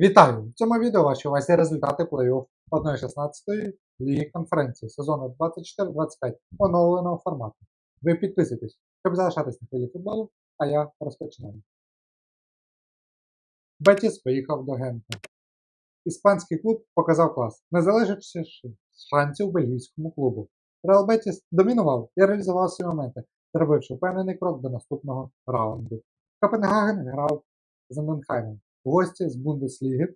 Вітаю! В цьому відео ваші увазі результати плей-офф 1-16 Ліги конференції сезону 24-25 оновленого формату. Ви підписуйтесь, щоб залишатись на хвилі футболу, а я розпочинаю. Бетіс поїхав до Гента. Іспанський клуб показав клас, не залежачи шансів бельгійському клубу. Реал Бетіс домінував і реалізував свої моменти, зробивши впевнений крок до наступного раунду. Копенгаген грав з Анденхаймом. Гості з Бундесліги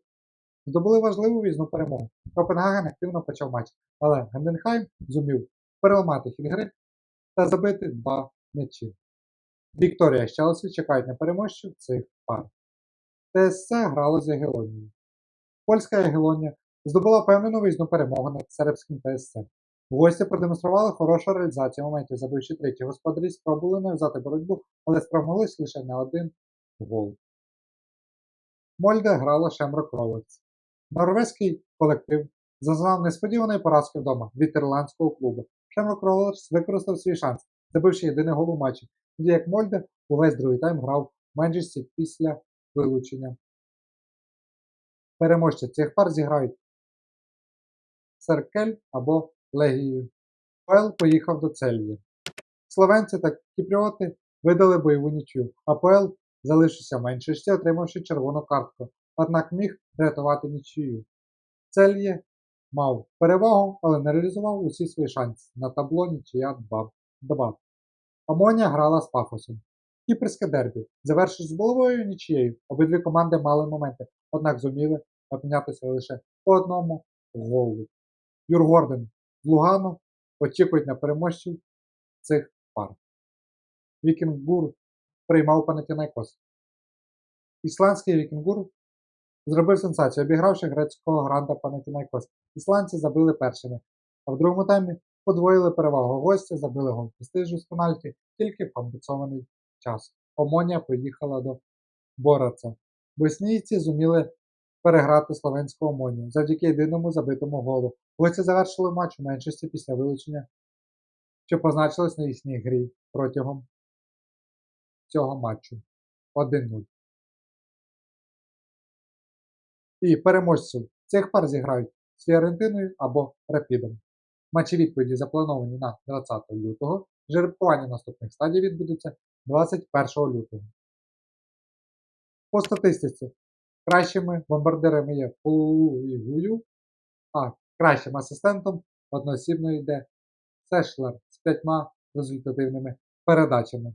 здобули важливу візну перемогу. Копенгаген активно почав матч, але Ганденхайм зумів переламати хід гри та забити два м'ячі. Вікторія з Челсі чекають на переможців цих пар. ТСЦ грало з Ягелонією. Польська Ягелонія здобула певну виїзну перемогу над сербським ТСЦ. Гості продемонстрували хорошу реалізацію моментів, забивши третій господарі, спробували нав'язати боротьбу, але спромоглись лише на один гол. Мольде грала Шемрок Роверс. Норвезький колектив зазнав несподіваної поразки вдома від ірландського клубу. Шемрок Роверс використав свій шанс, забивши єдиний гол у матчі, тоді як Мольде увесь другий тайм грав в меншості після вилучення. Переможці цих пар зіграють Серкель або Легію. Пел поїхав до Цельї. Словенці та кіпріоти видали бойову нічю, а Пел залишився в меншості, отримавши червону картку, однак міг врятувати нічию. Цельє мав перевагу, але не реалізував усі свої шанси на табло нічия 2. Амонія грала з пафосом. Кіпрське дербі завершив з головою нічією. Обидві команди мали моменти, однак зуміли обмінятися лише по одному голу. Юргорден з Лугану очікують на переможців цих пар. Вікінгбур приймав Панатінайкос. Ісландський Вікінгур зробив сенсацію, обігравши грецького гранда Панатінайкос. Ісландці забили першими, а в другому таймі подвоїли перевагу гостя, забили гол престижу з пенальті тільки в компенсований час. Омонія поїхала до Бораца. Боснійці зуміли переграти словенську Омонію завдяки єдиному забитому голу. Гості завершили матч у меншості після вилучення, що позначилось на їхній грі протягом цього матчу 1-0. І переможців цих пар зіграють з Фіорентиною або Рапідом. Матчі відповіді заплановані на 20 лютого. Жеребкування наступних стадій відбудеться 21 лютого. По статистиці кращими бомбардирами є Пулігую, а кращим асистентом одноосібно йде Сешлер з п'ятьма результативними передачами.